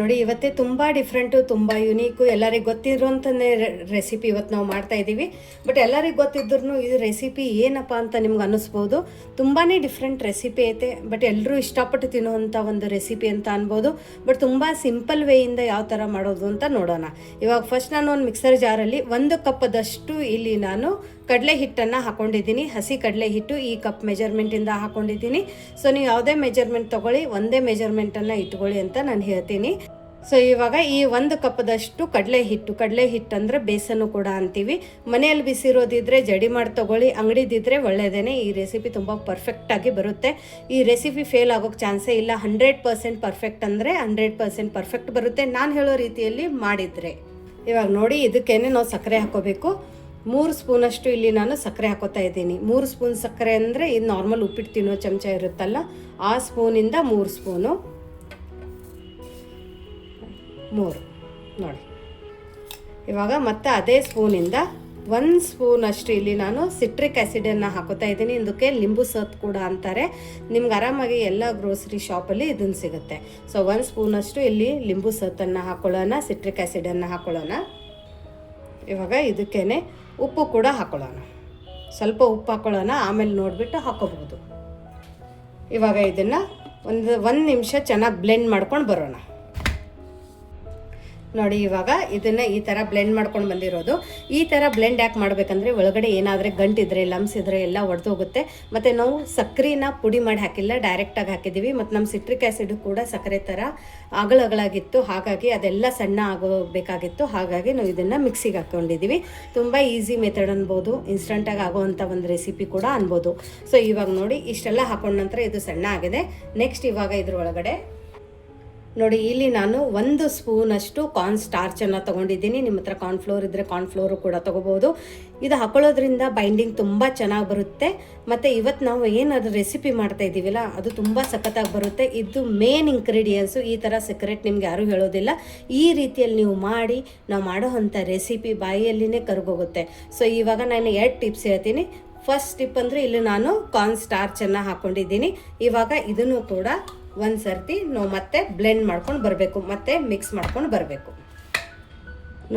ನೋಡಿ, ಇವತ್ತೇ ತುಂಬ ಡಿಫ್ರೆಂಟು ತುಂಬ ಯುನೀಕು ಎಲ್ಲರಿಗೆ ಗೊತ್ತಿರೋಂಥದ್ದೇ ರೆಸಿಪಿ ಇವತ್ತು ನಾವು ಮಾಡ್ತಾ ಇದ್ದೀವಿ. ಬಟ್ ಎಲ್ಲರಿಗೆ ಗೊತ್ತಿದ್ರು ಇದು ರೆಸಿಪಿ ಏನಪ್ಪ ಅಂತ ನಿಮ್ಗೆ ಅನ್ನಿಸ್ಬೋದು. ತುಂಬಾ ಡಿಫ್ರೆಂಟ್ ರೆಸಿಪಿ ಐತೆ. ಬಟ್ ಎಲ್ಲರೂ ಇಷ್ಟಪಟ್ಟು ತಿನ್ನುವಂಥ ಒಂದು ರೆಸಿಪಿ ಅಂತ ಅನ್ಬೋದು. ಬಟ್ ತುಂಬ ಸಿಂಪಲ್ ವೇಯಿಂದ ಯಾವ ಥರ ಮಾಡೋದು ಅಂತ ನೋಡೋಣ. ಇವಾಗ ಫಸ್ಟ್ ನಾನು ಒಂದು ಮಿಕ್ಸರ್ ಜಾರಲ್ಲಿ ಒಂದು ಕಪ್ಪದಷ್ಟು ಇಲ್ಲಿ ನಾನು ಕಡಲೆ ಹಿಟ್ಟನ್ನು ಹಾಕೊಂಡಿದ್ದೀನಿ. ಹಸಿ ಕಡಲೆ ಹಿಟ್ಟು ಈ ಕಪ್ ಮೆಜರ್ಮೆಂಟಿಂದ ಹಾಕೊಂಡಿದ್ದೀನಿ. ಸೊ ನೀವು ಯಾವುದೇ ಮೆಜರ್ಮೆಂಟ್ ತೊಗೊಳ್ಳಿ, ಒಂದೇ ಮೆಜರ್ಮೆಂಟನ್ನು ಇಟ್ಕೊಳ್ಳಿ ಅಂತ ನಾನು ಹೇಳ್ತೀನಿ. ಸೊ ಇವಾಗ ಈ ಒಂದು ಕಪ್ಪದಷ್ಟು ಕಡಲೆ ಹಿಟ್ಟು ಕಡಲೆ ಹಿಟ್ಟು ಅಂದರೆ ಬೇಸನ್ನು ಕೂಡ ಅಂತೀವಿ. ಮನೆಯಲ್ಲಿ ಬಿಸಿರೋದಿದ್ರೆ ಜಡಿ ಮಾಡಿ ತೊಗೊಳ್ಳಿ, ಅಂಗಡಿದಿದ್ರೆ ಒಳ್ಳೆಯದೇನೆ ಈ ರೆಸಿಪಿ ತುಂಬ ಪರ್ಫೆಕ್ಟಾಗಿ ಬರುತ್ತೆ. ಈ ರೆಸಿಪಿ ಫೇಲ್ ಆಗೋಕ್ಕೆ ಚಾನ್ಸೇ ಇಲ್ಲ. ಹಂಡ್ರೆಡ್ ಪರ್ಸೆಂಟ್ ಪರ್ಫೆಕ್ಟ್ ಅಂದರೆ ಹಂಡ್ರೆಡ್ ಪರ್ಸೆಂಟ್ ಪರ್ಫೆಕ್ಟ್ ಬರುತ್ತೆ. ನಾನು ಹೇಳೋ ರೀತಿಯಲ್ಲಿ ಮಾಡಿದರೆ. ಇವಾಗ ನೋಡಿ, ಇದಕ್ಕೇನೆ ನಾವು ಸಕ್ಕರೆ ಹಾಕೋಬೇಕು. ಮೂರು ಸ್ಪೂನಷ್ಟು ಇಲ್ಲಿ ನಾನು ಸಕ್ಕರೆ ಹಾಕೋತಾ ಇದ್ದೀನಿ. ಮೂರು ಸ್ಪೂನ್ ಸಕ್ಕರೆ ಅಂದರೆ ಇದು ನಾರ್ಮಲ್ ಉಪ್ಪಿಟ್ಟು ತಿನ್ನೋ ಚಮಚ ಇರುತ್ತಲ್ಲ, ಆ ಸ್ಪೂನಿಂದ ಮೂರು ಸ್ಪೂನು. ಮೂರು, ನೋಡಿ. ಇವಾಗ ಮತ್ತೆ ಅದೇ ಸ್ಪೂನಿಂದ ಒಂದು ಸ್ಪೂನ್ ಅಷ್ಟು ಇಲ್ಲಿ ನಾನು ಸಿಟ್ರಿಕ್ ಆ್ಯಸಿಡನ್ನು ಹಾಕೋತಾ ಇದ್ದೀನಿ. ಇದಕ್ಕೆ ಲಿಂಬು ಸತ್ ಕೂಡ ಅಂತಾರೆ. ನಿಮ್ಗೆ ಆರಾಮಾಗಿ ಎಲ್ಲ ಗ್ರೋಸರಿ ಶಾಪಲ್ಲಿ ಇದನ್ನು ಸಿಗುತ್ತೆ. ಸೊ ಒಂದು ಸ್ಪೂನಷ್ಟು ಇಲ್ಲಿ ಲಿಂಬು ಸತ್ತನ್ನು ಹಾಕೊಳ್ಳೋಣ ಸಿಟ್ರಿಕ್ ಆ್ಯಸಿಡನ್ನು ಹಾಕೊಳ್ಳೋಣ. ಇವಾಗ ಇದಕ್ಕೇನೆ ಉಪ್ಪು ಕೂಡ ಹಾಕೊಳ್ಳೋಣ. ಸ್ವಲ್ಪ ಉಪ್ಪು ಹಾಕೊಳ್ಳೋಣ, ಆಮೇಲೆ ನೋಡಿಬಿಟ್ಟು ಹಾಕೋಬಹುದು. ಇವಾಗ ಇದನ್ನು ಒಂದು ಒಂದು ನಿಮಿಷ ಚೆನ್ನಾಗಿ ಬ್ಲೆಂಡ್ ಮಾಡ್ಕೊಂಡು ಬರೋಣ. ನೋಡಿ, ಇವಾಗ ಇದನ್ನು ಈ ಥರ ಬ್ಲೆಂಡ್ ಮಾಡ್ಕೊಂಡು ಬಂದಿರೋದು. ಈ ಥರ ಬ್ಲೆಂಡ್ ಯಾಕೆ ಮಾಡಬೇಕಂದ್ರೆ ಒಳಗಡೆ ಏನಾದರೆ ಗಂಟಿದ್ರೆ ಲಮ್ಸ್ ಇದ್ರೆ ಎಲ್ಲ ಒಡೆದೋಗುತ್ತೆ. ಮತ್ತು ನಾವು ಸಕ್ಕರೆನ ಪುಡಿ ಮಾಡಿ ಹಾಕಿಲ್ಲ ಡೈರೆಕ್ಟಾಗಿ ಹಾಕಿದ್ದೀವಿ. ಮತ್ತು ನಮ್ಮ ಸಿಟ್ರಿಕ್ ಆಸಿಡ್ ಕೂಡ ಸಕ್ಕರೆ ಥರ ಅಗಳಗಳಾಗಿತ್ತು ಹಾಗಾಗಿ ಅದೆಲ್ಲ ಸಣ್ಣ ಆಗೋಬೇಕಾಗಿತ್ತು. ಹಾಗಾಗಿ ನಾವು ಇದನ್ನು ಮಿಕ್ಸಿಗೆ ಹಾಕ್ಕೊಂಡಿದ್ದೀವಿ ತುಂಬ ಈಸಿ ಮೆಥಡ್ ಅನ್ಬೋದು. ಇನ್ಸ್ಟಂಟಾಗಿ ಆಗೋವಂಥ ಒಂದು ರೆಸಿಪಿ ಕೂಡ ಅನ್ಬೋದು. ಸೊ ಇವಾಗ ನೋಡಿ, ಇಷ್ಟೆಲ್ಲ ಹಾಕೊಂಡ ನಂತರ ಇದು ಸಣ್ಣ ಆಗಿದೆ. ನೆಕ್ಸ್ಟ್ ಇವಾಗ ಇದ್ರ ಒಳಗಡೆ ನೋಡಿ, ಇಲ್ಲಿ ನಾನು ಒಂದು ಸ್ಪೂನಷ್ಟು ಕಾರ್ನ್ ಸ್ಟಾರ್ಚನ್ನು ತೊಗೊಂಡಿದ್ದೀನಿ. ನಿಮ್ಮ ಹತ್ರ ಕಾರ್ನ್ಫ್ಲೋರ್ ಇದ್ದರೆ ಕಾರ್ನ್ಫ್ಲೋರು ಕೂಡ ತೊಗೋಬೋದು. ಇದು ಹಾಕೊಳ್ಳೋದ್ರಿಂದ ಬೈಂಡಿಂಗ್ ತುಂಬ ಚೆನ್ನಾಗಿ ಬರುತ್ತೆ. ಮತ್ತು ಇವತ್ತು ನಾವು ಏನಾದರೂ ರೆಸಿಪಿ ಮಾಡ್ತಾ ಇದ್ದೀವಲ್ಲ, ಅದು ತುಂಬ ಸಖತ್ತಾಗಿ ಬರುತ್ತೆ. ಇದು ಮೇನ್ ಇಂಗ್ರೀಡಿಯೆಂಟ್ಸು ಈ ಥರ ಸೀಕ್ರೆಟ್ ನಿಮ್ಗೆ ಯಾರೂ ಹೇಳೋದಿಲ್ಲ. ಈ ರೀತಿಯಲ್ಲಿ ನೀವು ಮಾಡಿ, ನಾವು ಮಾಡೋ ರೆಸಿಪಿ ಬಾಯಿಯಲ್ಲಿನೇ ಕರ್ಗೋಗುತ್ತೆ. ಸೊ ಇವಾಗ ನಾನು ಎರಡು ಟಿಪ್ಸ್ ಹೇಳ್ತೀನಿ. ಫಸ್ಟ್ ಟಿಪ್ ಅಂದರೆ ಇಲ್ಲಿ ನಾನು ಕಾರ್ನ್ ಸ್ಟಾರ್ಚನ್ನು ಹಾಕ್ಕೊಂಡಿದ್ದೀನಿ ಇವಾಗ ಇದನ್ನು ಕೂಡ ಒಂದು ಸರ್ತಿ ನಾವು ಮತ್ತೆ ಬ್ಲೆಂಡ್ ಮಾಡ್ಕೊಂಡು ಬರಬೇಕು, ಮತ್ತೆ ಮಿಕ್ಸ್ ಮಾಡ್ಕೊಂಡು ಬರಬೇಕು.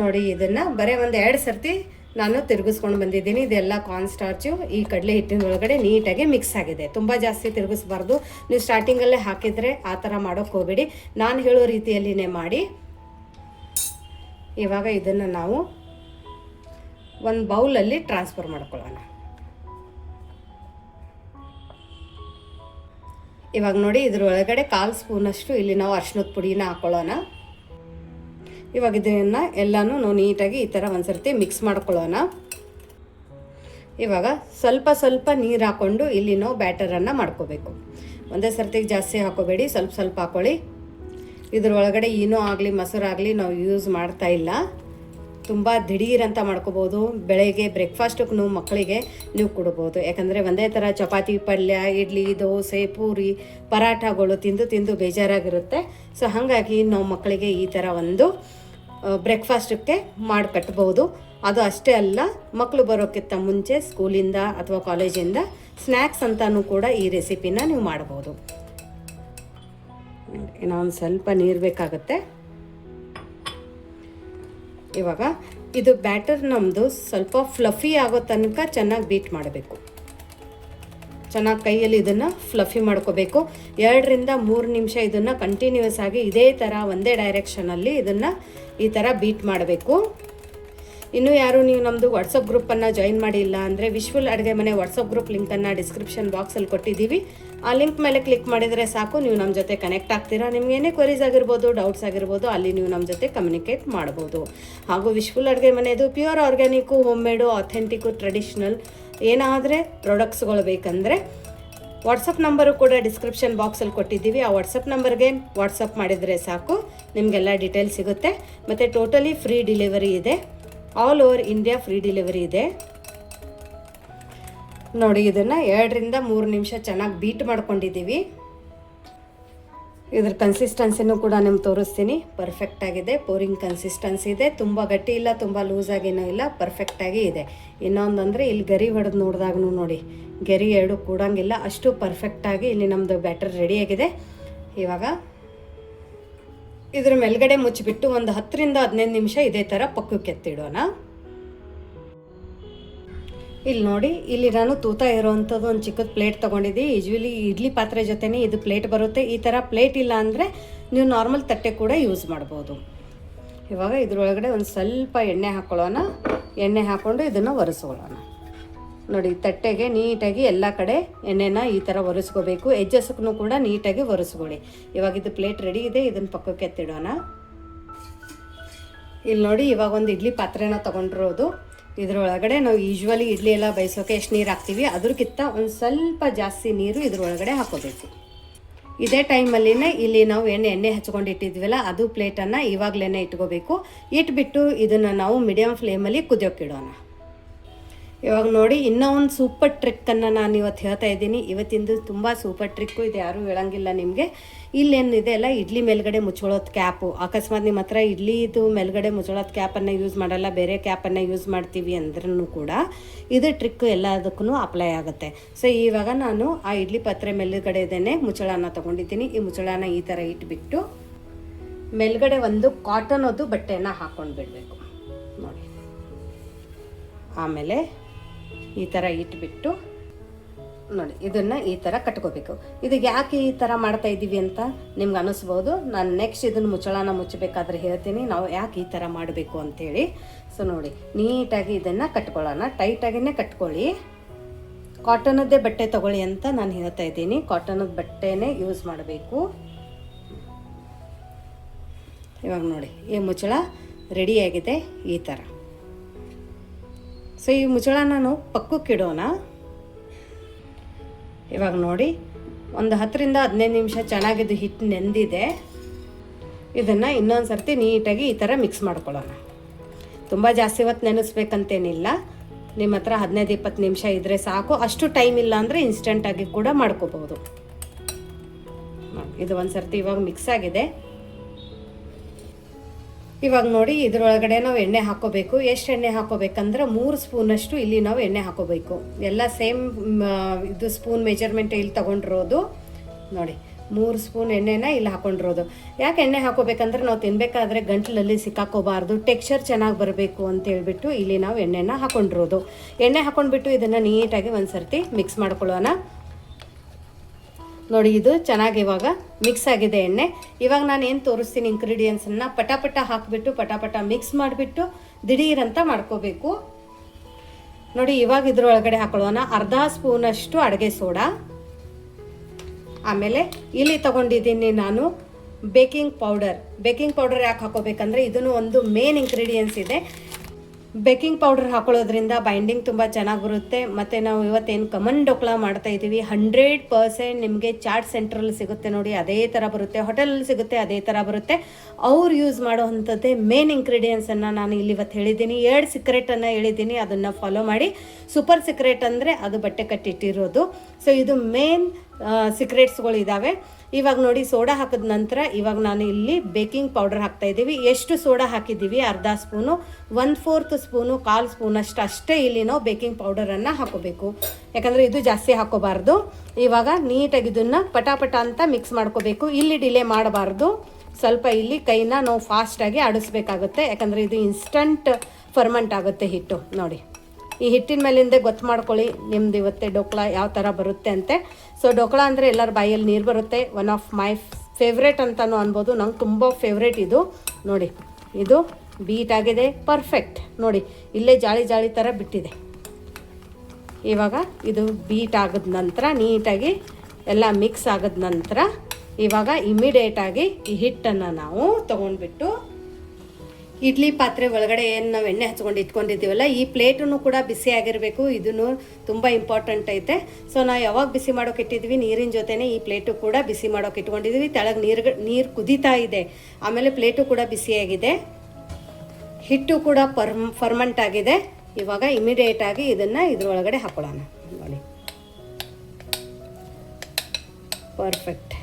ನೋಡಿ, ಇದನ್ನು ಬರೀ ಒಂದು ಎರಡು ಸರ್ತಿ ನಾನು ತಿರುಗಿಸ್ಕೊಂಡು ಬಂದಿದ್ದೀನಿ. ಇದೆಲ್ಲ ಕಾರ್ನ್ ಸ್ಟಾರ್ಚು ಈ ಕಡಲೆ ಹಿಟ್ಟಿನ ಒಳಗಡೆ ನೀಟಾಗಿ ಮಿಕ್ಸ್ ಆಗಿದೆ. ತುಂಬ ಜಾಸ್ತಿ ತಿರುಗಿಸ್ಬಾರ್ದು. ನೀವು ಸ್ಟಾರ್ಟಿಂಗಲ್ಲೇ ಹಾಕಿದರೆ ಆ ಥರ ಮಾಡೋಕ್ಕೆ ಹೋಗಬೇಡಿ. ನಾನು ಹೇಳೋ ರೀತಿಯಲ್ಲಿನೇ ಮಾಡಿ. ಇವಾಗ ಇದನ್ನು ನಾವು ಒಂದು ಬೌಲಲ್ಲಿ ಟ್ರಾನ್ಸ್ಫರ್ ಮಾಡ್ಕೊಳ್ಳೋಣ. ಇವಾಗ ನೋಡಿ ಇದ್ರ ಒಳಗಡೆ ಕಾಲು ಸ್ಪೂನಷ್ಟು ಇಲ್ಲಿ ನಾವು ಅರ್ಶಿನದ ಪುಡಿನ ಹಾಕೊಳ್ಳೋಣ. ಇವಾಗ ಇದನ್ನು ಎಲ್ಲನೂ ನಾವು ನೀಟಾಗಿ ಈ ಥರ ಒಂದು ಸರ್ತಿ ಮಿಕ್ಸ್ ಮಾಡ್ಕೊಳ್ಳೋಣ. ಇವಾಗ ಸ್ವಲ್ಪ ಸ್ವಲ್ಪ ನೀರು ಹಾಕ್ಕೊಂಡು ಇಲ್ಲಿ ನಾವು ಬ್ಯಾಟರನ್ನು ಮಾಡ್ಕೋಬೇಕು. ಒಂದೇ ಸರ್ತಿಗೆ ಜಾಸ್ತಿ ಹಾಕೋಬೇಡಿ, ಸ್ವಲ್ಪ ಸ್ವಲ್ಪ ಹಾಕೊಳ್ಳಿ. ಇದ್ರ ಒಳಗಡೆ ಏನೂ ಆಗಲಿ, ಮೊಸರಾಗಲಿ ನಾವು ಯೂಸ್ ಮಾಡ್ತಾ ಇಲ್ಲ. ತುಂಬ ದಿಢೀರ್ ಅಂತ ಮಾಡ್ಕೋಬೋದು. ಬೆಳಗ್ಗೆ ಬ್ರೇಕ್ಫಾಸ್ಟ್ಗೂ ಮಕ್ಕಳಿಗೆ ನೀವು ಕೊಡ್ಬೋದು. ಯಾಕಂದರೆ ಒಂದೇ ಥರ ಚಪಾತಿ, ಪಲ್ಯ, ಇಡ್ಲಿ, ದೋಸೆ, ಪೂರಿ, ಪರಾಠಗಳು ತಿಂದು ತಿಂದು ಬೇಜಾರಾಗಿರುತ್ತೆ. ಸೊ ಹಾಗಾಗಿ ನಾವು ಮಕ್ಕಳಿಗೆ ಈ ಥರ ಒಂದು ಬ್ರೇಕ್ಫಾಸ್ಟಕ್ಕೆ ಮಾಡಿ ಕಟ್ಬೋದು. ಅದು ಅಷ್ಟೇ ಅಲ್ಲ ಮಕ್ಕಳು ಬರೋಕ್ಕಿಂತ ಮುಂಚೆ ಸ್ಕೂಲಿಂದ ಅಥವಾ ಕಾಲೇಜಿಂದ ಸ್ನ್ಯಾಕ್ಸ್ ಅಂತಲೂ ಕೂಡ ಈ ರೆಸಿಪಿನ ನೀವು ಮಾಡ್ಬೋದು. ಇನ್ನೊಂದು ಸ್ವಲ್ಪ ನೀರು ಬೇಕಾಗುತ್ತೆ. ಇವಾಗ ಇದು ಬ್ಯಾಟರ್ ನಮ್ಮದು ಸ್ವಲ್ಪ ಫ್ಲಫಿ ಆಗೋ ತನಕ ಚೆನ್ನಾಗಿ ಬೀಟ್ ಮಾಡಬೇಕು. ಚೆನ್ನಾಗಿ ಕೈಯಲ್ಲಿ ಇದನ್ನು ಫ್ಲಫಿ ಮಾಡ್ಕೋಬೇಕು. ಎರಡರಿಂದ ಮೂರು ನಿಮಿಷ ಇದನ್ನು ಕಂಟಿನ್ಯೂಸ್ ಆಗಿ ಇದೇ ಥರ ಒಂದೇ ಡೈರೆಕ್ಷನಲ್ಲಿ ಇದನ್ನು ಈ ಥರ ಬೀಟ್ ಮಾಡಬೇಕು. ಇನ್ನೂ ಯಾರು ನೀವು ನಮ್ಮದು ವಾಟ್ಸಪ್ ಗ್ರೂಪನ್ನು ಜಾಯಿನ್ ಮಾಡಿಲ್ಲ ಅಂದರೆ ವಿಶ್ವಲ್ ಅಡುಗೆ ಮನೆ ವಾಟ್ಸಪ್ ಗ್ರೂಪ್ ಲಿಂಕನ್ನು ಡಿಸ್ಕ್ರಿಪ್ಷನ್ ಬಾಕ್ಸಲ್ಲಿ ಕೊಟ್ಟಿದ್ದೀವಿ. ಆ ಲಿಂಕ್ ಮೇಲೆ ಕ್ಲಿಕ್ ಮಾಡಿದರೆ ಸಾಕು, ನೀವು ನಮ್ಮ ಜೊತೆ ಕನೆಕ್ಟ್ ಆಗ್ತೀರಾ? ನಿಮ್ಗೆ ಏನೇ ಕ್ವರೀಸ್ ಆಗಿರ್ಬೋದು ಡೌಟ್ಸ್ ಆಗಿರ್ಬೋದು, ಅಲ್ಲಿ ನೀವು ನಮ್ಮ ಜೊತೆ ಕಮ್ಯುನಿಕೇಟ್ ಮಾಡ್ಬೋದು. ಹಾಗೂ ವಿಶ್ವಲ್ ಅಡುಗೆ ಮನೆಯದು pure organic home made authentic traditional ಏನಾದರೆ ಪ್ರಾಡಕ್ಟ್ಸ್ಗಳು ಬೇಕಂದರೆ ವಾಟ್ಸಪ್ ನಂಬರು ಕೂಡ ಡಿಸ್ಕ್ರಿಪ್ಷನ್ ಬಾಕ್ಸಲ್ಲಿ ಕೊಟ್ಟಿದ್ದೀವಿ. ಆ ವಾಟ್ಸಪ್ ನಂಬರ್ಗೆ ವಾಟ್ಸಪ್ ಮಾಡಿದರೆ ಸಾಕು, ನಿಮಗೆಲ್ಲ ಡೀಟೇಲ್ಸ್ ಸಿಗುತ್ತೆ. ಮತ್ತು ಟೋಟಲಿ ಫ್ರೀ ಡಿಲಿವರಿ ಇದೆ. All over India free delivery ಇದೆ. ನೋಡಿ, ಇದನ್ನು ಎರಡರಿಂದ ಮೂರು ನಿಮಿಷ ಚೆನ್ನಾಗಿ ಬೀಟ್ ಮಾಡ್ಕೊಂಡಿದ್ದೀವಿ. ಇದ್ರ ಕನ್ಸಿಸ್ಟೆನ್ಸಿನೂ ಕೂಡ ನಿಮ್ಗೆ ತೋರಿಸ್ತೀನಿ. ಪರ್ಫೆಕ್ಟ್ ಆಗಿದೆ. ಪೋರಿಂಗ್ ಕನ್ಸಿಸ್ಟೆನ್ಸಿ ಇದೆ. ತುಂಬ ಗಟ್ಟಿ ಇಲ್ಲ, ತುಂಬ ಲೂಸ್ ಆಗಿನೂ ಇಲ್ಲ. ಪರ್ಫೆಕ್ಟಾಗಿ ಇದೆ. ಇನ್ನೊಂದಂದರೆ ಇಲ್ಲಿ ಗರಿ ಹೊಡೆದು ನೋಡಿದಾಗೂ ನೋಡಿ. ಗರಿ ಎರಡು ಕೂಡಂಗಿಲ್ಲ. ಅಷ್ಟು ಪರ್ಫೆಕ್ಟಾಗಿ ಇಲ್ಲಿ ನಮ್ಮದು ಬ್ಯಾಟರ್ ರೆಡಿಯಾಗಿದೆ ಇವಾಗ ಇದ್ರ ಮೇಲ್ಗಡೆ ಮುಚ್ಚಿಬಿಟ್ಟು ಒಂದು ಹತ್ತರಿಂದ ಹದಿನೈದು ನಿಮಿಷ ಇದೇ ಥರ ಪಕ್ಕಕ್ಕೆ ಎತ್ತಿಡೋಣ. ಇಲ್ಲಿ ನೋಡಿ, ಇಲ್ಲಿ ನಾನು ತೂತ ಇರೋವಂಥದ್ದು ಒಂದು ಚಿಕ್ಕದ ಪ್ಲೇಟ್ ತೊಗೊಂಡಿದ್ದೆ. ಯೂಜ್ವಲಿ ಇಡ್ಲಿ ಪಾತ್ರೆ ಜೊತೆನೇ ಇದು ಪ್ಲೇಟ್ ಬರುತ್ತೆ. ಈ ಥರ ಪ್ಲೇಟ್ ಇಲ್ಲ ಅಂದರೆ ನೀವು ನಾರ್ಮಲ್ ತಟ್ಟೆ ಕೂಡ ಯೂಸ್ ಮಾಡ್ಬೋದು. ಇವಾಗ ಇದರೊಳಗಡೆ ಒಂದು ಸ್ವಲ್ಪ ಎಣ್ಣೆ ಹಾಕ್ಕೊಳ್ಳೋಣ ಎಣ್ಣೆ ಹಾಕ್ಕೊಂಡು ಇದನ್ನು ಒರೆಸ್ಕೊಳ್ಳೋಣ ನೋಡಿ, ತಟ್ಟೆಗೆ ನೀಟಾಗಿ ಎಲ್ಲ ಕಡೆ ಎಣ್ಣೆನ ಈ ಥರ ಒರೆಸ್ಕೋಬೇಕು. ಎಜ್ಜಸಕ್ಕೂ ಕೂಡ ನೀಟಾಗಿ ಒರೆಸ್ಕೊಳ್ಳಿ. ಇವಾಗ ಇದು ಪ್ಲೇಟ್ ರೆಡಿ ಇದೆ, ಇದನ್ನು ಪಕ್ಕಕ್ಕೆ ಎತ್ತಿಡೋಣ. ಇಲ್ಲಿ ನೋಡಿ, ಇವಾಗ ಒಂದು ಇಡ್ಲಿ ಪಾತ್ರೆನ ತೊಗೊಂಡಿರೋದು. ಇದರೊಳಗಡೆ ನಾವು ಯೂಶ್ವಲಿ ಇಡ್ಲಿ ಎಲ್ಲ ಬಯಸೋಕೆ ಎಷ್ಟು ನೀರು ಹಾಕ್ತೀವಿ ಅದಕ್ಕಿಂತ ಒಂದು ಸ್ವಲ್ಪ ಜಾಸ್ತಿ ನೀರು ಇದ್ರೊಳಗಡೆ ಹಾಕೋಬೇಕು. ಇದೇ ಟೈಮಲ್ಲಿನೇ ಇಲ್ಲಿ ನಾವು ಎಣ್ಣೆ ಎಣ್ಣೆ ಹಚ್ಕೊಂಡು ಇಟ್ಟಿದ್ವಲ್ಲ ಅದು ಪ್ಲೇಟನ್ನು ಇವಾಗಲೇ ಇಟ್ಕೋಬೇಕು. ಇಟ್ಬಿಟ್ಟು ಇದನ್ನು ನಾವು ಮೀಡಿಯಮ್ ಫ್ಲೇಮಲ್ಲಿ ಕುದಿಯೋಕ್ಕಿಡೋಣ ಇವಾಗ ನೋಡಿ, ಇನ್ನೂ ಒಂದು ಸೂಪರ್ ಟ್ರಿಕ್ಕನ್ನು ನಾನು ಇವತ್ತು ಹೇಳ್ತಾ ಇದ್ದೀನಿ. ಇವತ್ತಿಂದು ತುಂಬ ಸೂಪರ್ ಟ್ರಿಕ್ಕು ಇದು ಯಾರೂ ಹೇಳಂಗಿಲ್ಲ ನಿಮಗೆ. ಇಲ್ಲೇನಿದೆ ಅಲ್ಲ, ಇಡ್ಲಿ ಮೇಲ್ಗಡೆ ಮುಚ್ಚೋಳೋದು ಕ್ಯಾಪು ಅಕಸ್ಮಾತ್ ನಿಮ್ಮ ಹತ್ರ ಇಡ್ಲಿದು ಮೇಲ್ಗಡೆ ಮುಚ್ಕೊಳ್ಳೋದು ಕ್ಯಾಪನ್ನು ಯೂಸ್ ಮಾಡಲ್ಲ, ಬೇರೆ ಕ್ಯಾಪನ್ನು ಯೂಸ್ ಮಾಡ್ತೀವಿ ಅಂದ್ರೂ ಕೂಡ ಇದು ಟ್ರಿಕ್ಕು ಎಲ್ಲದಕ್ಕೂ ಅಪ್ಲೈ ಆಗುತ್ತೆ. ಸೊ ಇವಾಗ ನಾನು ಆ ಇಡ್ಲಿ ಪತ್ರೆ ಮೇಲ್ಗಡೆದೇನೆ ಮುಚ್ಚಳನ ತೊಗೊಂಡಿದ್ದೀನಿ. ಈ ಮುಚ್ಚಳನ ಈ ಥರ ಇಟ್ಬಿಟ್ಟು ಮೇಲ್ಗಡೆ ಒಂದು ಕಾಟನ್ ಅದು ಬಟ್ಟೆಯನ್ನು ಹಾಕ್ಕೊಂಡು ಬಿಡಬೇಕು ನೋಡಿ. ಆಮೇಲೆ ಈ ಥರ ಇಟ್ಬಿಟ್ಟು ನೋಡಿ, ಇದನ್ನು ಈ ಥರ ಕಟ್ಕೋಬೇಕು. ಇದಕ್ಕೆ ಯಾಕೆ ಈ ಥರ ಮಾಡ್ತಾ ಇದ್ದೀವಿ ಅಂತ ನಿಮ್ಗೆ ಅನಿಸ್ಬೋದು? ನಾನು ನೆಕ್ಸ್ಟ್ ಇದನ್ನು ಮುಚ್ಚಳನ ಮುಚ್ಚಬೇಕಾದ್ರೆ ಹೇಳ್ತೀನಿ. ನಾವು ಯಾಕೆ ಈ ಥರ ಮಾಡಬೇಕು ಅಂಥೇಳಿ ಸೊ ನೋಡಿ, ನೀಟಾಗಿ ಇದನ್ನು ಕಟ್ಕೊಳ್ಳೋಣ. ಟೈಟಾಗಿನೇ ಕಟ್ಕೊಳ್ಳಿ. ಕಾಟನದ್ದೇ ಬಟ್ಟೆ ತಗೊಳ್ಳಿ ಅಂತ ನಾನು ಹೇಳ್ತಾ ಇದ್ದೀನಿ. ಕಾಟನದ ಬಟ್ಟೆನೇ ಯೂಸ್ ಮಾಡಬೇಕು. ಇವಾಗ ನೋಡಿ, ಈ ಮುಚ್ಚಳ ರೆಡಿಯಾಗಿದೆ ಈ ಥರ ಸೊ ಈ ಮುಚ್ಚಳ ನಾನು ಪಕ್ಕಕ್ಕಿಡೋಣ ಇವಾಗ ನೋಡಿ, ಒಂದು ಹತ್ತರಿಂದ ಹದಿನೈದು ನಿಮಿಷ ಚೆನ್ನಾಗಿದ್ದು ಹಿಟ್ಟು ನೆಂದಿದೆ. ಇದನ್ನು ಇನ್ನೊಂದು ಸರ್ತಿ ನೀಟಾಗಿ ಈ ಥರ ಮಿಕ್ಸ್ ಮಾಡ್ಕೊಳ್ಳೋಣ. ತುಂಬ ಜಾಸ್ತಿ ಹೊತ್ತು ನೆನೆಸ್ಬೇಕಂತೇನಿಲ್ಲ. ನಿಮ್ಮ ಹತ್ರ ಹದಿನೈದು ಇಪ್ಪತ್ತು ನಿಮಿಷ ಇದ್ದರೆ ಸಾಕು. ಅಷ್ಟು ಟೈಮ್ ಇಲ್ಲ ಅಂದರೆ ಇನ್ಸ್ಟೆಂಟಾಗಿ ಕೂಡ ಮಾಡ್ಕೋಬಹುದು. ಇದು ಒಂದು ಸರ್ತಿ ಇವಾಗ ಮಿಕ್ಸ್ ಆಗಿದೆ. ಇವಾಗ ನೋಡಿ ಇದರೊಳಗಡೆ ನಾವು ಎಣ್ಣೆ ಹಾಕೋಬೇಕು. ಎಷ್ಟು ಎಣ್ಣೆ ಹಾಕೋಬೇಕಂದ್ರೆ ಮೂರು ಸ್ಪೂನಷ್ಟು ಇಲ್ಲಿ ನಾವು ಎಣ್ಣೆ ಹಾಕೋಬೇಕು. ಎಲ್ಲ ಸೇಮ್ ಇದು ಸ್ಪೂನ್ ಮೆಜರ್ಮೆಂಟ್ ಇಲ್ಲಿ ತಗೊಂಡಿರೋದು. ನೋಡಿ, ಮೂರು ಸ್ಪೂನ್ ಎಣ್ಣೆನ ಇಲ್ಲಿ ಹಾಕೊಂಡಿರೋದು. ಯಾಕೆ ಎಣ್ಣೆ ಹಾಕೋಬೇಕಂದ್ರೆ ನಾವು ತಿನ್ಬೇಕಾದ್ರೆ ಗಂಟ್ಲಲ್ಲಿ ಸಿಕ್ಕಾಕೋಬಾರ್ದು. ಟೆಕ್ಸ್ಚರ್ ಚೆನ್ನಾಗಿ ಬರಬೇಕು ಅಂತ ಹೇಳ್ಬಿಟ್ಟು ಇಲ್ಲಿ ನಾವು ಎಣ್ಣೆನ ಹಾಕೊಂಡಿರೋದು. ಎಣ್ಣೆ ಹಾಕೊಂಡ್ಬಿಟ್ಟು ಇದನ್ನು ನೀಟಾಗಿ ಒಂದು ಸರ್ತಿ ಮಿಕ್ಸ್ ಮಾಡ್ಕೊಳ್ಳೋಣ. ನೋಡಿ, ಇದು ಚೆನ್ನಾಗಿ ಇವಾಗ ಮಿಕ್ಸ್ ಆಗಿದೆ ಎಣ್ಣೆ. ಇವಾಗ ನಾನು ಏನು ತೋರಿಸ್ತೀನಿ ಇಂಗ್ರೀಡಿಯೆಂಟ್ಸನ್ನು ಪಟಾಪಟ ಹಾಕಿಬಿಟ್ಟು, ಪಟಾಪಟ ಮಿಕ್ಸ್ ಮಾಡಿಬಿಟ್ಟು ದಿಢೀರಂತ ಮಾಡ್ಕೋಬೇಕು. ನೋಡಿ, ಇವಾಗ ಇದ್ರೊಳಗಡೆ ಹಾಕೊಳ್ಳೋಣ. ಅರ್ಧ ಸ್ಪೂನಷ್ಟು ಅಡುಗೆ ಸೋಡಾ. ಆಮೇಲೆ ಇಲ್ಲಿ ತಗೊಂಡಿದ್ದೀನಿ ನಾನು ಬೇಕಿಂಗ್ ಪೌಡರ್. ಬೇಕಿಂಗ್ ಪೌಡರ್ ಯಾಕೆ ಹಾಕೋಬೇಕಂದ್ರೆ, ಇದನ್ನು ಒಂದು ಮೇನ್ ಇಂಗ್ರೀಡಿಯೆಂಟ್ಸ್ ಇದೆ. ಬೇಕಿಂಗ್ ಪೌಡರ್ ಹಾಕೊಳ್ಳೋದ್ರಿಂದ ಬೈಂಡಿಂಗ್ ತುಂಬ ಚೆನ್ನಾಗಿ ಬರುತ್ತೆ ಮತ್ತು ನಾವು ಇವತ್ತೇನು ಕಮನ್ ಡೊಕ್ಲಾ ಮಾಡ್ತಾ ಇದ್ದೀವಿ ಹಂಡ್ರೆಡ್ ಪರ್ಸೆಂಟ್ ನಿಮಗೆ ಚಾಟ್ ಸೆಂಟ್ರಲ್ಲಿ ಸಿಗುತ್ತೆ ನೋಡಿ, ಅದೇ ಥರ ಬರುತ್ತೆ. ಹೋಟೆಲಲ್ಲಿ ಸಿಗುತ್ತೆ, ಅದೇ ಥರ ಬರುತ್ತೆ. ಅವ್ರು ಯೂಸ್ ಮಾಡುವಂಥದ್ದೇ ಮೇನ್ ಇಂಗ್ರೀಡಿಯೆಂಟ್ಸನ್ನು ನಾನು ಇಲ್ಲಿ ಇವತ್ತು ಹೇಳಿದ್ದೀನಿ. ಎರಡು ಸಿಕ್ರೆಟನ್ನು ಹೇಳಿದ್ದೀನಿ. ಅದನ್ನು ಫಾಲೋ ಮಾಡಿ. ಸೂಪರ್ ಸಿಕ್ರೆಟ್ ಅಂದರೆ ಅದು ಬಟ್ಟೆ ಕಟ್ಟಿಟ್ಟಿರೋದು. ಸೊ ಇದು ಮೇನ್ ಸೀಕ್ರೆಟ್ಸ್ಗಳು ಇದ್ದಾವೆ ಇವಾಗ ನೋಡಿ ಸೋಡಾ ಹಾಕಿದ ನಂತರ ಇವಾಗ ನಾನು ಇಲ್ಲಿ ಬೇಕಿಂಗ್ ಪೌಡರ್ ಹಾಕ್ತಾ ಇದ್ದೀವಿ. ಎಷ್ಟು ಸೋಡಾ ಹಾಕಿದ್ದೀವಿ? ಅರ್ಧ ಸ್ಪೂನು ಒನ್ ಫೋರ್ತ್ ಸ್ಪೂನು, ಕಾಲು ಸ್ಪೂನಷ್ಟು ಅಷ್ಟೇ ಇಲ್ಲಿ ನಾವು ಬೇಕಿಂಗ್ ಪೌಡರನ್ನು ಹಾಕೋಬೇಕು. ಯಾಕಂದರೆ ಇದು ಜಾಸ್ತಿ ಹಾಕೋಬಾರ್ದು. ಇವಾಗ ನೀಟಾಗಿ ಇದನ್ನು ಪಟಾಪಟ ಅಂತ ಮಿಕ್ಸ್ ಮಾಡ್ಕೋಬೇಕು. ಇಲ್ಲಿ ಡಿಲೇ ಮಾಡಬಾರ್ದು. ಸ್ವಲ್ಪ ಇಲ್ಲಿ ಕೈನ ನಾವು ಫಾಸ್ಟಾಗಿ ಆಡಿಸ್ಬೇಕಾಗುತ್ತೆ ಯಾಕಂದರೆ ಇದು ಇನ್ಸ್ಟಂಟ್ ಫರ್ಮೆಂಟ್ ಆಗುತ್ತೆ ಹಿಟ್ಟು. ನೋಡಿ. ಈ ಹಿಟ್ಟಿನ ಮೇಲಿಂದ ಗೊತ್ತು ಮಾಡ್ಕೊಳ್ಳಿ ನಿಮ್ದು ಇವತ್ತೆ ಡೋಕ್ಲಾ ಯಾವ ಥರ ಬರುತ್ತೆ ಅಂತೆ. ಸೊ ಡೋಕ್ಲಾ ಅಂದರೆ ಎಲ್ಲರ ಬಾಯಲ್ಲಿ ನೀರು ಬರುತ್ತೆ. ಒನ್ ಆಫ್ ಮೈ ಫೇವ್ರೇಟ್ ಅಂತಲೂ ಅನ್ಬೋದು. ನಂಗೆ ತುಂಬ ಫೇವ್ರೇಟ್ ಇದು. ನೋಡಿ, ಇದು ಬೀಟ್ ಆಗಿದೆ. ಪರ್ಫೆಕ್ಟ್ ನೋಡಿ, ಇಲ್ಲೇ ಜಾಳಿ ಜಾಳಿ ಥರ ಬಿಟ್ಟಿದೆ. ಇವಾಗ ಇದು ಬೀಟ್ ಆಗಿದ ನಂತರ ನೀಟಾಗಿ ಎಲ್ಲ ಮಿಕ್ಸ್ ಆಗಿದ ನಂತರ ಇವಾಗ ಇಮಿಡಿಯೇಟಾಗಿ ಈ ಹಿಟ್ಟನ್ನು ನಾವು ತೊಗೊಂಡ್ಬಿಟ್ಟು ಇಡ್ಲಿ ಪಾತ್ರೆ ಒಳಗಡೆ ಏನು ನಾವು ಎಣ್ಣೆ ಹಚ್ಕೊಂಡು ಇಟ್ಕೊಂಡಿದ್ದೀವಲ್ಲ, ಈ ಪ್ಲೇಟನ್ನು ಕೂಡ ಬಿಸಿ ಆಗಿರಬೇಕು. ಇದನ್ನು ತುಂಬ ಇಂಪಾರ್ಟೆಂಟ್ ಐತೆ. ಸೊ ನಾವು ಯಾವಾಗ ಬಿಸಿ ಮಾಡೋಕೆ ಇಟ್ಟಿದ್ವಿ, ನೀರಿನ ಜೊತೆನೇ ಈ ಪ್ಲೇಟು ಕೂಡ ಬಿಸಿ ಮಾಡೋಕೆ ಇಟ್ಕೊಂಡಿದ್ವಿ. ತೆಳಗೆ ನೀರು ನೀರು ಕುದೀತಾ ಇದೆ. ಆಮೇಲೆ ಪ್ಲೇಟು ಕೂಡ ಬಿಸಿಯಾಗಿದೆ ಹಿಟ್ಟು ಕೂಡ ಪರ್ಮ್ ಫರ್ಮೆಂಟ್ ಆಗಿದೆ. ಇವಾಗ ಇಮಿಡಿಯೇಟ್ ಆಗಿ ಇದನ್ನು ಇದರೊಳಗಡೆ ಹಾಕೊಳ್ಳೋಣ. ನೋಡಿ. ಪರ್ಫೆಕ್ಟ್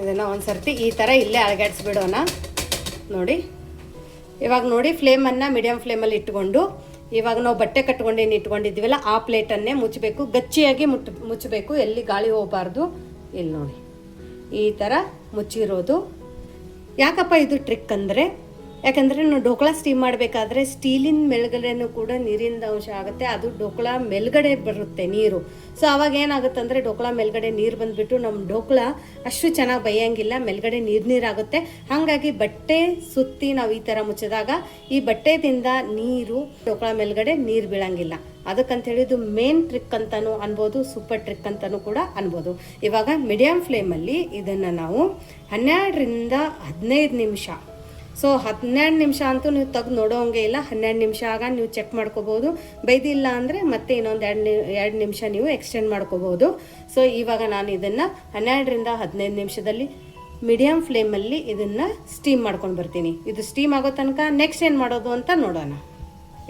ಇದನ್ನು ಒಂದು ಸರ್ತಿ ಈ ಥರ ಇಲ್ಲೇ ಅಳಗಾಡಿಸ್ಬಿಡೋಣ. ನೋಡಿ. ಇವಾಗ ನೋಡಿ ಫ್ಲೇಮನ್ನು ಮೀಡಿಯಮ್ ಫ್ಲೇಮಲ್ಲಿ ಇಟ್ಕೊಂಡು, ಇವಾಗ ನಾವು ಬಟ್ಟೆ ಕಟ್ಕೊಂಡೇನು ಇಟ್ಕೊಂಡಿದ್ದೀವಲ್ಲ, ಆ ಪ್ಲೇಟನ್ನೇ ಮುಚ್ಚಬೇಕು. ಗಚ್ಚಿಯಾಗಿ ಮುಟ್, ಮುಚ್ಚಬೇಕು. ಎಲ್ಲಿ ಗಾಳಿ ಹೋಗಬಾರ್ದು, ಇಲ್ಲಿ ನೋಡಿ. ಈ ಥರ ಮುಚ್ಚಿರೋದು. ಯಾಕಪ್ಪ ಇದು ಟ್ರಿಕ್ ಅಂದರೆ ಯಾಕಂದರೆ ನಾವು ಡೋಕ್ಲಾ ಸ್ಟೀಮ್ ಮಾಡಬೇಕಾದ್ರೆ ಸ್ಟೀಲಿನ ಮೇಲ್ಗಡೆನೂ ಕೂಡ ನೀರಿನ ಅಂಶ ಆಗುತ್ತೆ. ಅದು ಡೋಕ್ಲಾ ಮೇಲ್ಗಡೆ ಬರುತ್ತೆ ನೀರು. ಸೊ ಅವಾಗ ಏನಾಗುತ್ತೆ ಅಂದರೆ ಡೋಕ್ಲಾ ಮೇಲ್ಗಡೆ ನೀರು ಬಂದುಬಿಟ್ಟು ನಮ್ಮ ಡೋಕ್ಲಾ ಅಷ್ಟು ಚೆನ್ನಾಗಿ ಬೈಯಂಗಿಲ್ಲ ಮೇಲ್ಗಡೆ ನೀರು ನೀರಾಗುತ್ತೆ. ಹಾಗಾಗಿ ಬಟ್ಟೆ ಸುತ್ತಿ ನಾವು ಈ ಥರ ಮುಚ್ಚಿದಾಗ ಈ ಬಟ್ಟೆದಿಂದ ನೀರು ಡೋಕ್ಲಾ ಮೇಲ್ಗಡೆ ನೀರು ಬೀಳಂಗಿಲ್ಲ. ಅದಕ್ಕಂತ ಹೇಳಿದ್ದು ಮೇನ್ ಟ್ರಿಕ್ ಅಂತಲೂ ಅನ್ಬೋದು ಸೂಪರ್ ಟ್ರಿಕ್ ಅಂತಲೂ ಕೂಡ ಅನ್ಬೋದು. ಇವಾಗ ಮೀಡಿಯಂ ಫ್ಲೇಮಲ್ಲಿ ಇದನ್ನು ನಾವು ಹನ್ನೆರಡರಿಂದ ಹದಿನೈದು ನಿಮಿಷ ಸೊ ಹನ್ನೆರಡು ನಿಮಿಷ ಅಂತೂ ನೀವು ತೆಗ್ದು ನೋಡೋಂಗೆ ಇಲ್ಲ. ಹನ್ನೆರಡು ನಿಮಿಷ ಆಗ ನೀವು ಚೆಕ್ ಮಾಡ್ಕೋಬೋದು. ಬೈದಿಲ್ಲ ಅಂದರೆ ಮತ್ತೆ ಇನ್ನೊಂದು ಎರಡು ಎರಡು ನಿಮಿಷ ನೀವು ಎಕ್ಸ್ಟೆಂಡ್ ಮಾಡ್ಕೋಬೋದು. ಸೊ ಇವಾಗ ನಾನು ಇದನ್ನು ಹನ್ನೆರಡರಿಂದ ಹದಿನೈದು ನಿಮಿಷದಲ್ಲಿ ಮೀಡಿಯಮ್ ಫ್ಲೇಮಲ್ಲಿ ಇದನ್ನು ಸ್ಟೀಮ್ ಮಾಡ್ಕೊಂಡು ಬರ್ತೀನಿ. ಇದು ಸ್ಟೀಮ್ ಆಗೋ ತನಕ ನೆಕ್ಸ್ಟ್ ಏನು ಮಾಡೋದು ಅಂತ ನೋಡೋಣ.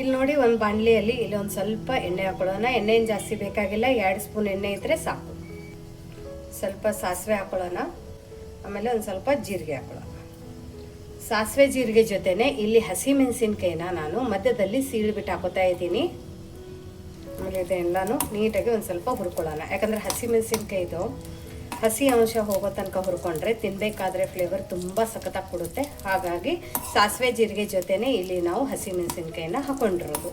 ಇಲ್ಲಿ ನೋಡಿ ಒಂದು ಬಾಣಲಿಯಲ್ಲಿ ಇಲ್ಲಿ ಒಂದು ಸ್ವಲ್ಪ ಎಣ್ಣೆ ಹಾಕೊಳ್ಳೋಣ. ಎಣ್ಣೆ ಏನು ಜಾಸ್ತಿ ಬೇಕಾಗಿಲ್ಲ. ಎರಡು ಸ್ಪೂನ್ ಎಣ್ಣೆ ಇದ್ದರೆ ಸಾಕು. ಸ್ವಲ್ಪ ಸಾಸಿವೆ ಹಾಕೊಳ್ಳೋಣ. ಆಮೇಲೆ ಒಂದು ಸ್ವಲ್ಪ ಜೀರಿಗೆ ಹಾಕೊಳ್ಳೋಣ. ಸಾಸಿವೆ ಜೀರಿಗೆ ಜೊತೆನೆ ಇಲ್ಲಿ ಹಸಿ ಮೆಣಸಿನ್ಕಾಯಿನ ನಾನು ಮಧ್ಯದಲ್ಲಿ ಸೀಳ್ಬಿಟ್ಟು ಹಾಕೋತಾ ಇದ್ದೀನಿ. ಆಮೇಲೆ ಇದೆಲ್ಲನೂ ನೀಟಾಗಿ ಒಂದು ಸ್ವಲ್ಪ ಹುರ್ಕೊಳ್ಳೋಣ. ಯಾಕಂದರೆ ಹಸಿ ಮೆಣಸಿನ್ಕಾಯಿದು ಹಸಿ ಅಂಶ ಹೋಗೋ ತನಕ ಹುರ್ಕೊಂಡ್ರೆ ತಿನ್ನಬೇಕಾದ್ರೆ ಫ್ಲೇವರ್ ತುಂಬ ಸಖತ್ತಾಗಿ ಕೊಡುತ್ತೆ. ಹಾಗಾಗಿ ಸಾಸಿವೆ ಜೀರಿಗೆ ಜೊತೆನೇ ಇಲ್ಲಿ ನಾವು ಹಸಿ ಮೆಣಸಿನ್ಕಾಯಿನ ಹಾಕೊಂಡಿರೋದು.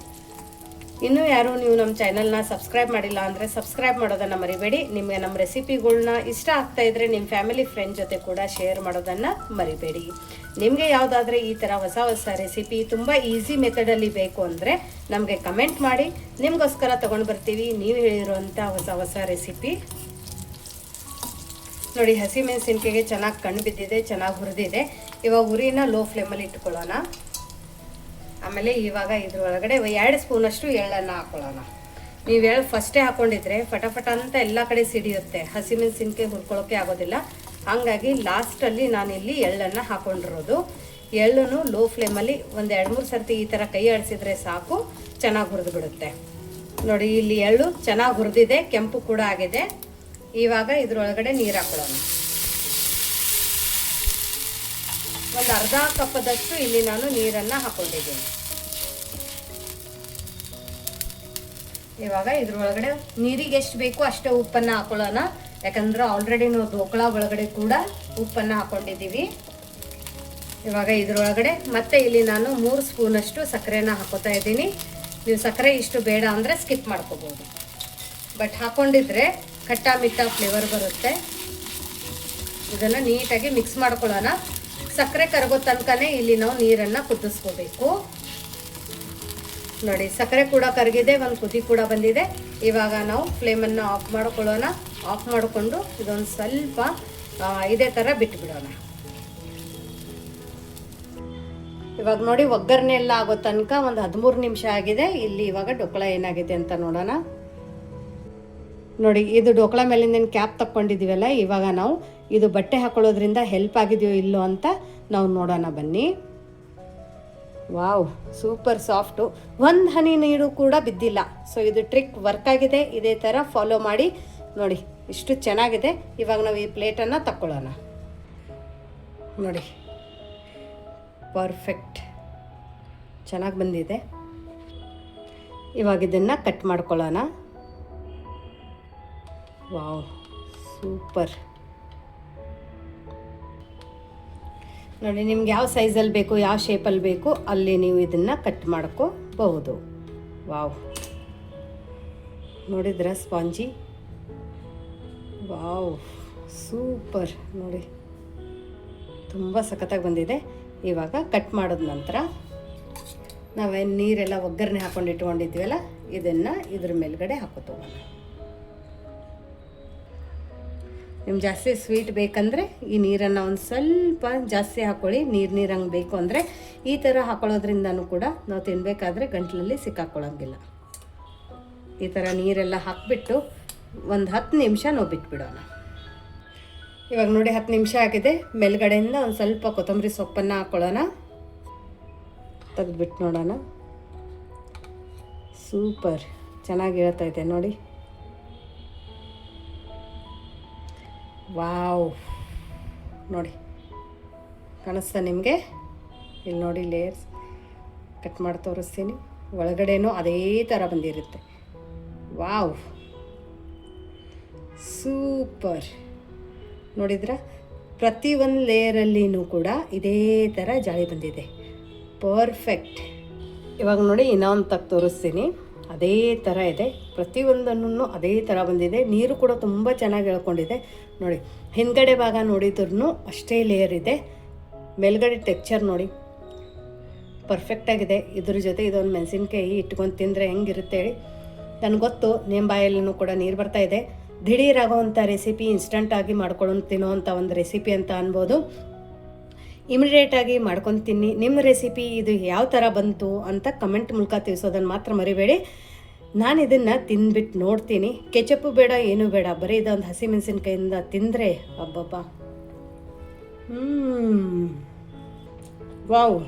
ಇನ್ನೂ ಯಾರು ನೀವು ನಮ್ಮ ಚಾನಲ್ನ ಸಬ್ಸ್ಕ್ರೈಬ್ ಮಾಡಿಲ್ಲ ಅಂದರೆ ಸಬ್ಸ್ಕ್ರೈಬ್ ಮಾಡೋದನ್ನು ಮರಿಬೇಡಿ. ನಿಮಗೆ ನಮ್ಮ ರೆಸಿಪಿಗಳನ್ನ ಇಷ್ಟ ಆಗ್ತಾ ಇದ್ರೆ ನಿಮ್ಮ ಫ್ಯಾಮಿಲಿ ಫ್ರೆಂಡ್ ಜೊತೆ ಕೂಡ ಶೇರ್ ಮಾಡೋದನ್ನು ಮರಿಬೇಡಿ. ನಿಮಗೆ ಯಾವುದಾದ್ರೆ ಈ ಥರ ಹೊಸ ಹೊಸ ರೆಸಿಪಿ ತುಂಬ ಈಸಿ ಮೆಥಡಲ್ಲಿ ಬೇಕು ಅಂದರೆ ನಮಗೆ ಕಮೆಂಟ್ ಮಾಡಿ. ನಿಮಗೋಸ್ಕರ ತೊಗೊಂಡು ಬರ್ತೀವಿ. ನೀವು ಹೇಳಿರುವಂಥ ಹೊಸ ಹೊಸ ರೆಸಿಪಿ. ನೋಡಿ, ಹಸಿ ಮೆಣಸಿನ್ಕಾಯಿಗೆ ಚೆನ್ನಾಗಿ ಕಣ್ಣು ಬಿದ್ದಿದೆ, ಚೆನ್ನಾಗಿ ಹುರಿದಿದೆ. ಇವಾಗ ಉರಿನ ಲೋ ಫ್ಲೇಮಲ್ಲಿ ಇಟ್ಕೊಳ್ಳೋಣ. ಆಮೇಲೆ ಇವಾಗ ಇದ್ರೊಳಗಡೆ ಎರಡು ಸ್ಪೂನಷ್ಟು ಎಳ್ಳನ್ನು ಹಾಕೊಳ್ಳೋಣ. ನೀವು ಎಳ್ಳು ಫಸ್ಟೇ ಹಾಕೊಂಡಿದ್ರೆ ಫಟಾಫಟ ಅಂತ ಎಲ್ಲ ಕಡೆ ಸಿಡಿಯುತ್ತೆ. ಹಸಿಮೆಣಸಿನ್ಕಾಯಿ ಹುರ್ಕೊಳ್ಳೋಕೆ ಆಗೋದಿಲ್ಲ. ಹಾಗಾಗಿ ಲಾಸ್ಟಲ್ಲಿ ನಾನಿಲ್ಲಿ ಎಳ್ಳನ್ನು ಹಾಕೊಂಡಿರೋದು. ಎಳ್ಳನ್ನು ಲೋ ಫ್ಲೇಮಲ್ಲಿ ಒಂದು ಎರಡು ಮೂರು ಸರ್ತಿ ಈ ಥರ ಕೈ ಆಡಿಸಿದ್ರೆ ಸಾಕು, ಚೆನ್ನಾಗಿ ಹುರಿದು ಬಿಡುತ್ತೆ ನೋಡಿ, ಇಲ್ಲಿ ಎಳ್ಳು ಚೆನ್ನಾಗಿ ಹುರಿದಿದೆ, ಕೆಂಪು ಕೂಡ ಆಗಿದೆ. ಇವಾಗ ಇದ್ರೊಳಗಡೆ ನೀರು ಹಾಕೊಳ್ಳೋಣ. ಒಂದು ಅರ್ಧ ಕಪ್ಪದಷ್ಟು ಇಲ್ಲಿ ನಾನು ನೀರನ್ನು ಹಾಕೊಂಡಿದ್ದೀನಿ. ಇವಾಗ ಇದ್ರೊಳಗಡೆ ನೀರಿಗೆ ಎಷ್ಟು ಬೇಕು ಅಷ್ಟೇ ಉಪ್ಪನ್ನು ಹಾಕೊಳ್ಳೋಣ. ಯಾಕಂದ್ರೆ ಆಲ್ರೆಡಿ ನಾವು ಧೋಕಳ ಒಳಗಡೆ ಕೂಡ ಉಪ್ಪನ್ನು ಹಾಕೊಂಡಿದ್ದೀವಿ. ಇವಾಗ ಇದ್ರೊಳಗಡೆ ಮತ್ತೆ ಇಲ್ಲಿ ನಾನು ಮೂರು ಸ್ಪೂನಷ್ಟು ಸಕ್ಕರೆನ ಹಾಕೋತಾ ಇದ್ದೀನಿ. ನೀವು ಸಕ್ಕರೆ ಇಷ್ಟು ಬೇಡ ಅಂದರೆ ಸ್ಕಿಪ್ ಮಾಡ್ಕೋಬೋದು ಬಟ್ ಹಾಕೊಂಡಿದ್ರೆ ಖಟ್ಟ ಮಿಟ್ಟ ಫ್ಲೇವರ್ ಬರುತ್ತೆ. ಇದನ್ನು ನೀಟಾಗಿ ಮಿಕ್ಸ್ ಮಾಡ್ಕೊಳ್ಳೋಣ. ಸಕ್ಕರೆ ಕರಗೋ ತನಕನೇ ಇಲ್ಲಿ ನಾವು ನೀರನ್ನು ಕುದಿಸ್ಕೋಬೇಕು. ನೋಡಿ, ಸಕ್ಕರೆ ಕೂಡ ಕರಗಿದೆ, ಒಂದು ಕುದಿ ಕೂಡ ಬಂದಿದೆ. ಇವಾಗ ನಾವು ಫ್ಲೇಮನ್ನು ಆಫ್ ಮಾಡ್ಕೊಳ್ಳೋಣ. ಆಫ್ ಮಾಡಿಕೊಂಡು ಇದೊಂದು ಸ್ವಲ್ಪ ಇದೆ ಥರ ಬಿಟ್ಬಿಡೋಣ. ಇವಾಗ ನೋಡಿ, ಒಗ್ಗರಣೆ ಎಲ್ಲ ಆಗೋ ತನಕ ಒಂದು ಹದಿಮೂರು ನಿಮಿಷ ಆಗಿದೆ. ಇಲ್ಲಿ ಇವಾಗ ಡೊಕ್ಕಳ ಏನಾಗಿದೆ ಅಂತ ನೋಡೋಣ. ನೋಡಿ, ಇದು ಡೋಕ್ಳ ಮೇಲಿಂದ ಕ್ಯಾಪ್ ತಕ್ಕೊಂಡಿದ್ದೀವಲ್ಲ ಇವಾಗ ನಾವು ಇದು ಬಟ್ಟೆ ಹಾಕೊಳ್ಳೋದ್ರಿಂದ ಹೆಲ್ಪ್ ಆಗಿದೆಯೋ ಇಲ್ಲೋ ಅಂತ ನಾವು ನೋಡೋಣ ಬನ್ನಿ. ವಾವ್ ಸೂಪರ್ ಸಾಫ್ಟು ಒಂದು ಹನಿ ನೀರು ಕೂಡ ಬಿದ್ದಿಲ್ಲ. ಸೊ ಇದು ಟ್ರಿಕ್ ವರ್ಕ್ ಆಗಿದೆ. ಇದೇ ಥರ ಫಾಲೋ ಮಾಡಿ. ನೋಡಿ, ಇಷ್ಟು ಚೆನ್ನಾಗಿದೆ. ಇವಾಗ ನಾವು ಈ ಪ್ಲೇಟನ್ನು ತಕ್ಕೊಳ್ಳೋಣ. ನೋಡಿ ಪರ್ಫೆಕ್ಟ್ ಚೆನ್ನಾಗಿ ಬಂದಿದೆ. ಇವಾಗ ಇದನ್ನು ಕಟ್ ಮಾಡ್ಕೊಳ್ಳೋಣ. ವಾವ್ ಸೂಪರ್ ನೋಡಿ, ನಿಮ್ಗೆ ಯಾವ ಸೈಜಲ್ಲಿ ಬೇಕು, ಯಾವ ಶೇಪಲ್ಲಿ ಬೇಕು, ಅಲ್ಲಿ ನೀವು ಇದನ್ನು ಕಟ್ ಮಾಡ್ಕೋಬಹುದು. ವಾವ್ ನೋಡಿದ್ರ ಸ್ಪಾಂಜಿ? ವಾವ್ ಸೂಪರ್ ನೋಡಿ. ತುಂಬ ಸಖತ್ತಾಗಿ ಬಂದಿದೆ. ಇವಾಗ ಕಟ್ ಮಾಡಿದ ನಂತರ ನಾವೇನು ನೀರೆಲ್ಲ ಒಗ್ಗರಣೆ ಹಾಕೊಂಡು ಇಟ್ಕೊಂಡಿದ್ವಲ್ಲ ಇದನ್ನು ಇದ್ರ ಮೇಲ್ಗಡೆ ಹಾಕೋತೋಗೋಣ ನಿಮ್ಗೆ ಜಾಸ್ತಿ ಸ್ವೀಟ್ ಬೇಕಂದರೆ ಈ ನೀರನ್ನು ಒಂದು ಸ್ವಲ್ಪ ಜಾಸ್ತಿ ಹಾಕ್ಕೊಳ್ಳಿ ನೀರು ನೀರಂಗೆ ಬೇಕು ಅಂದರೆ ಈ ಥರ ಹಾಕೊಳ್ಳೋದ್ರಿಂದನೂ ಕೂಡ ನಾವು ತಿನ್ನಬೇಕಾದ್ರೆ ಗಂಟ್ಲಲ್ಲಿ ಸಿಕ್ಕಾಕ್ಕೊಳ್ಳೋಂಗಿಲ್ಲ ಈ ಥರ ನೀರೆಲ್ಲ ಹಾಕಿಬಿಟ್ಟು ಒಂದು ಹತ್ತು ನಿಮಿಷ ನಾವು ಬಿಟ್ಬಿಡೋಣ ಇವಾಗ ನೋಡಿ ಹತ್ತು ನಿಮಿಷ ಆಗಿದೆ. ಮೇಲ್ಗಡೆಯಿಂದ ಒಂದು ಸ್ವಲ್ಪ ಕೊತ್ತಂಬರಿ ಸೊಪ್ಪನ್ನು ಹಾಕ್ಕೊಳ್ಳೋಣ ತೆಗೆದ್ಬಿಟ್ಟು ನೋಡೋಣ. ಸೂಪರ್. ಚೆನ್ನಾಗಿ ಹೇಳ್ತೈತೆ ನೋಡಿ. ವಾವ್. ನೋಡಿ, ಕಾಣಿಸ್ತಾ ನಿಮಗೆ? ಇಲ್ಲಿ ನೋಡಿ ಲೇಯರ್ಸ್. ಕಟ್ ಮಾಡಿ ತೋರಿಸ್ತೀನಿ. ಒಳಗಡೆನೂ ಅದೇ ಥರ ಬಂದಿರುತ್ತೆ. ವಾವ್. ಸೂಪರ್. ನೋಡಿದ್ರ, ಪ್ರತಿ ಒಂದು ಲೇಯರಲ್ಲಿನೂ ಕೂಡ ಇದೇ ಥರ ಜಾಳಿ ಬಂದಿದೆ. ಪರ್ಫೆಕ್ಟ್. ಇವಾಗ ನೋಡಿ ಇನ್ನೊಂದು ತಕ್ ತೋರಿಸ್ತೀನಿ. ಅದೇ ಥರ ಇದೆ. ಪ್ರತಿಯೊಂದನ್ನು ಅದೇ ಥರ ಬಂದಿದೆ. ನೀರು ಕೂಡ ತುಂಬ ಚೆನ್ನಾಗಿ ಎಳ್ಕೊಂಡಿದೆ. ನೋಡಿ, ಹಿಂದ್ಗಡೆ ಭಾಗ ನೋಡಿದ್ರೂ ಅಷ್ಟೇ ಲೇಯರ್ ಇದೆ. ಮೇಲ್ಗಡೆ ಟೆಕ್ಚರ್ ನೋಡಿ. ಪರ್ಫೆಕ್ಟಾಗಿದೆ ಇದ್ರ ಜೊತೆ ಇದೊಂದು ಮೆಣಸಿನ್ಕಾಯಿ ಇಟ್ಕೊಂಡು ತಿಂದರೆ ಹೆಂಗಿರುತ್ತೆ ಹೇಳಿ. ನನಗೆ ಗೊತ್ತು ನಿಮ್ಮ ಬಾಯಲ್ಲೂ ಕೂಡ ನೀರು ಬರ್ತಾ ಇದೆ. ದಿಢೀರಾಗೋ ಅಂಥ ರೆಸಿಪಿ ಇನ್ಸ್ಟಂಟಾಗಿ ಮಾಡ್ಕೊಂಡು ತಿನ್ನೋವಂಥ ಒಂದು ರೆಸಿಪಿ ಅಂತ ಅನ್ಬೋದು. ಇಮಿಡಿಯೇಟಾಗಿ ತಿನ್ನಿ ನಿಮ್ಮ ರೆಸಿಪಿ ಇದು ಯಾವ ಥರ ಬಂತು ಅಂತ ಕಮೆಂಟ್ ಮೂಲಕ ತಿಳಿಸೋದನ್ನು ಮಾತ್ರ ಮರಿಬೇಡಿ. ನಾನು ಇದನ್ನು ತಿಂದ್ಬಿಟ್ಟು ನೋಡ್ತೀನಿ. ಕೆಚಪ್ಪು ಬೇಡ, ಏನೂ ಬೇಡ, ಬರೀ ಇದೊಂದು ಹಸಿ ಮೆಣಸಿನ್ಕಾಯಿಂದ ತಿಂದರೆ ಅಬ್ಬಬ್ಬಾ. ಹ್ಞೂ ವಾವ್.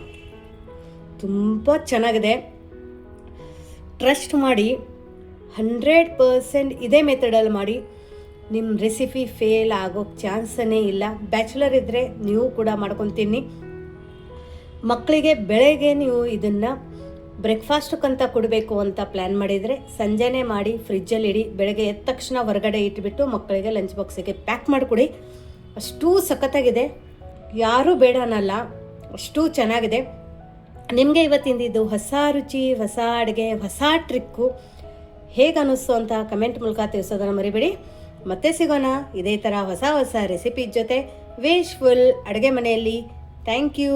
ತುಂಬ ಚೆನ್ನಾಗಿದೆ. ಟ್ರಸ್ಟ್ ಮಾಡಿ ಹಂಡ್ರೆಡ್ ಪರ್ಸೆಂಟ್ ಇದೇ ಮೆಥಡಲ್ಲಿ ಮಾಡಿ. ನಿಮ್ಮ ರೆಸಿಪಿ ಫೇಲ್ ಆಗೋಕ್ಕೆ ಚಾನ್ಸನೇ ಇಲ್ಲ. ಬ್ಯಾಚುಲರ್ ಇದ್ದರೆ ನೀವು ಕೂಡ ಮಾಡ್ಕೊತೀನಿ. ಮಕ್ಕಳಿಗೆ ಬೆಳಗ್ಗೆ ನೀವು ಇದನ್ನು ಬ್ರೇಕ್ಫಾಸ್ಟಕ್ಕಂತ ಕೊಡಬೇಕು ಅಂತ ಪ್ಲ್ಯಾನ್ ಮಾಡಿದರೆ ಸಂಜೆನೇ ಮಾಡಿ ಫ್ರಿಜ್ಜಲ್ಲಿ ಇಡಿ, ಬೆಳಗ್ಗೆ ಎದ್ದ ತಕ್ಷಣ ಹೊರಗಡೆ ಇಟ್ಬಿಟ್ಟು ಮಕ್ಕಳಿಗೆ ಲಂಚ್ ಬಾಕ್ಸಿಗೆ ಪ್ಯಾಕ್ ಮಾಡಿಕೊಡಿ. ಅಷ್ಟೂ ಸಖತ್ತಾಗಿದೆ. ಯಾರೂ ಬೇಡ ಅನ್ನಲ್ಲ, ಅಷ್ಟೂ ಚೆನ್ನಾಗಿದೆ. ನಿಮಗೆ ಇವತ್ತಿಂದಿದ್ದು ಹೊಸ ರುಚಿ, ಹೊಸ ಅಡುಗೆ, ಹೊಸ ಟ್ರಿಕ್ಕು ಹೇಗೆ ಅನ್ನಿಸ್ತು ಅಂತ ಕಮೆಂಟ್ ಮೂಲಕ ತಿಳಿಸೋದನ್ನು ಮರಿಬೇಡಿ. ಮತ್ತೆ ಸಿಗೋಣ. ಇದೇ ಥರ ಹೊಸ ಹೊಸ ರೆಸಿಪಿ ಜೊತೆ ವೇಶ್ಫುಲ್ ಅಡುಗೆ ಮನೆಯಲ್ಲಿ. Thank you